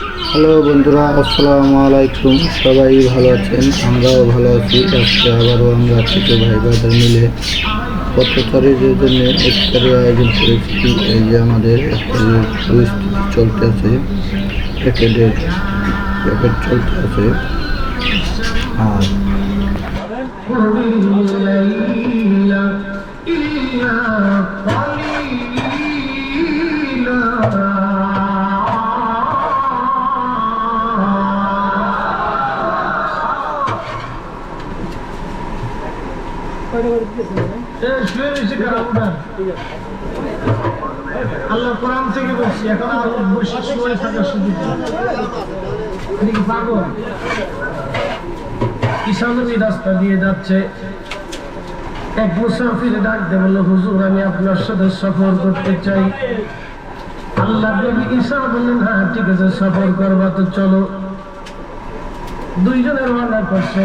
Hello বন্ধুরা, আসসালামু আলাইকুম। সবাই ভালো আছেন? আমরাও ভালো আছি। আজকে আবারও আমরা ছোটো ভাই বাজার মিলে পথচারীদের জন্য ইফতারের আয়োজন করেছি। এই যে আমাদের চলতে আছে প্যাকেটের প্যাকেট চলতে আছে। আর রাস্তা দিয়ে যাচ্ছে, এক মুসাফির ডাক দে বলল হুজুর আমি আপনার সাথে সফর করতে চাই। আল্লাহ ঈসা বললেন হ্যাঁ ঠিক আছে, সফর করবা, তো চলো। দুইজনের মানা করছে।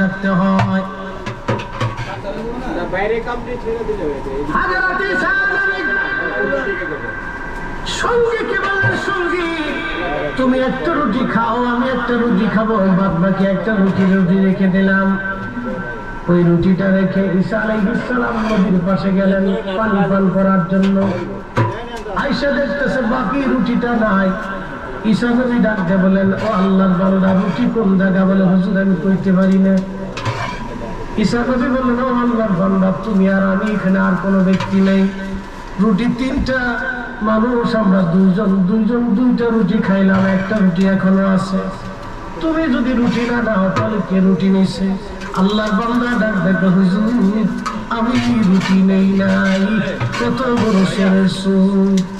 রাখতে হয়। তুমি একটা রুটি খাও, আমি একটা রুটি খাব বাদ বাকি একটা রুটি রুটি রেখে দিলাম। ওই রুটিটা রেখে ঈসা আলাইহিস সালাম নদীর পাশে গেলেন পানি পান করার জন্য। আইসা দেখতেছে বাকি রুটিটা নাই। ঈসা নবী ডাকতে বলেন, ও আল্লাহর বান্দা রুটি কোন জায়গা বলে, হুজুর, আমি কইতে পারি না? ঈসা নবী বললেন ও আল্লাহর বান্দা, তুমি আর আমি এখানে আর কোনো ব্যক্তি নেই। রুটি তিনটা মানুষ, আমরা দুইজন দুইজন দুইটা রুটি খাইলাম, একটা রুটি এখনও আছে। তুমি যদি রুটি না দাও, তাহলে কে রুটি নিছে? আল্লাহর বান্দা ডাক দেখো, হুজুর, আমি রুটি নেই নাই, কত বড় সুর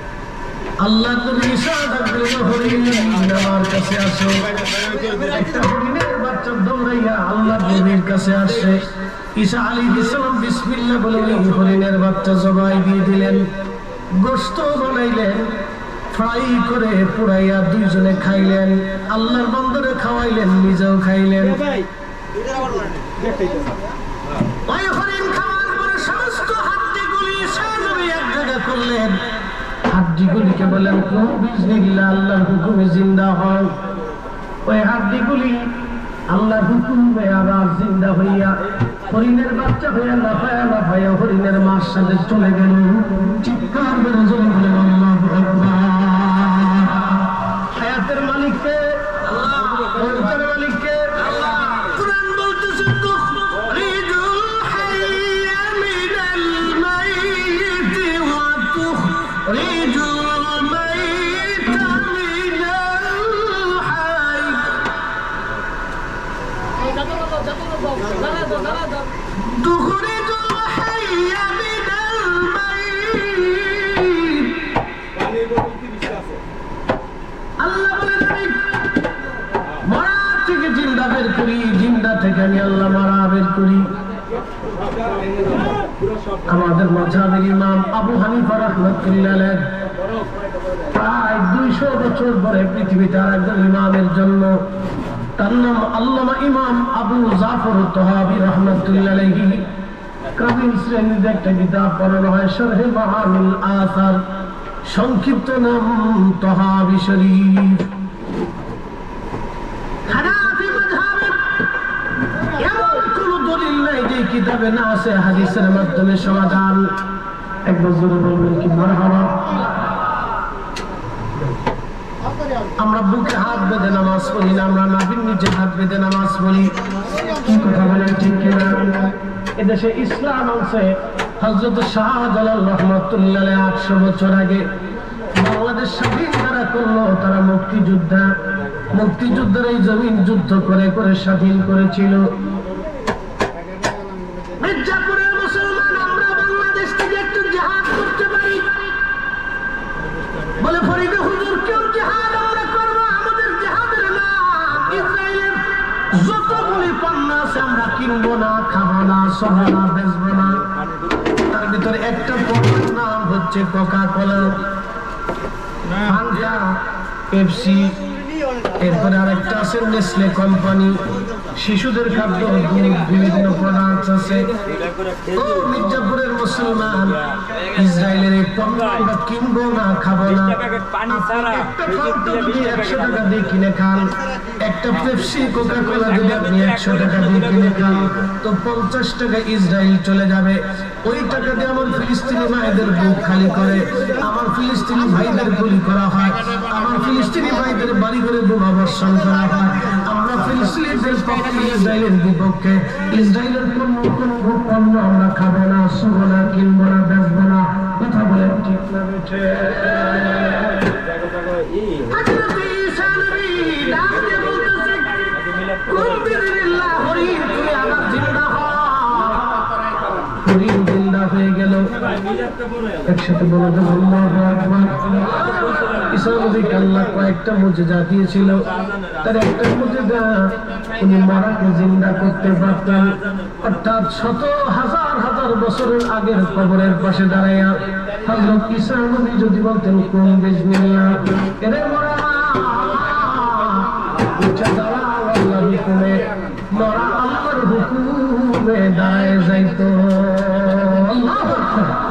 আল্লাহ তুমি আমার কাছে আসো। ফ্রাই করে দুইজনে খাইলেন। আল্লাহর বন্দরে খাওয়াইলেন, নিজেও খাইলেন। এক জায়গা করলেন। হাড্ডিগুলিকে বলেন বিজনিল্লাহ আল্লাহর হুকুমে জিন্দা হন ওই হাড্ডিগুলি আল্লাহর হুকুমে আবার জিন্দা হইয়া হরিণের বাচ্চা হইয়া লাফায়া লাফায়া হরিণের মার সাথে চলে গেল। চিৎকার মেরে জোরে আমাদের মজাবের ইমাম আবু হানিফা রহমতুল্লাহ প্রায় দুইশো বছর পরে পৃথিবীতে আর একজন ইমামের জন্ম। তার নাম আল্লামা ইমাম আবু জাফর তহাবি রহমতুল্লাহ কাবিল শ্রেণির একটা হয়, শরহে মাহামিল আসার। সংক্ষিপ্ত নাম তহাবি শরীফ হানাফি মাযহাবের এমন কোন দলিল নাই যে কিতাবে না আছে, হাদিসের মাধ্যমে সমাধান। একবার জোরে বলবেন কি মারহাবা? আমরা বুকে হাত বেঁধে নামাজ পড়ি না, আমরা নাভির নিচে হাত বেঁধে নামাজ পড়ি। কি কথা বলেন ঠিক কিনা? এদেশে ইসলাম আছে হজরত শাহজালাল রহমতুল্লাহ আটশো বছর আগে। বাংলাদেশ স্বাধীন যারা করল, তারা মুক্তিযোদ্ধা। মুক্তিযুদ্ধের এই জমিন যুদ্ধ করে করে স্বাধীন করেছিল। খাব না না তার ভিতরে একটা পণ্যের নাম হচ্ছে কোকা কোলা পেপসি এরপরে আরেকটা আছে নেসলে কোম্পানি। শিশুদের খাদ্য বিভিন্ন প্রোডাক্টস আছে। মির্জাপুরের মুসলমান। ইসরায়েলের এই পণ্য আমরা কিনবো না, খাব না। একশো টাকা দিয়ে কিনে খান, একটা পেপসি কোকা কোলা যদি আপনি একশো টাকা দিয়ে কিনে খান, তো পঞ্চাশ টাকা ইসরায়েল চলে যাবে। ওই টাকা দিয়ে আমার ফিলিস্তিনি মায়েদের বুক খালি করে আমার ফিলিস্তিনি ভাইদের গুলি করা হয় আমার ফিলিস্তিনি ভাইদের বাড়ি করে বোমা বর্ষণ করা হয়। আমরা ফিলিস্তিনিদের পক্ষে ইসরায়েলের বিপক্ষে ইসরায়েলের কোন কোন পণ্য আমরা খাব না শুবো না কিনবো না বেচবো না কথা বলে ঠিক না বেঠে হযরত ঈসা নবী ডাক দিয়ে বলতেছে, "কুম বিদিনিল্লাহ, একসাথে বলে দেব আল্লাহু কয়েকটা মুজিজা দিয়েছিল। তার একটা মুজিজা উনি মরাকে জিন্দা করতে পারতেন। অর্থাৎ শত হাজার হাজার বছরের আগের কবরের পাশে দাঁড়াইয়া হযরত ঈসা নবী যদি বলতেন কোন বিসমিল্লাহ? এরে মরা দাঁড়াও হুকুমে, মরা আল্লাহর আল্লাহু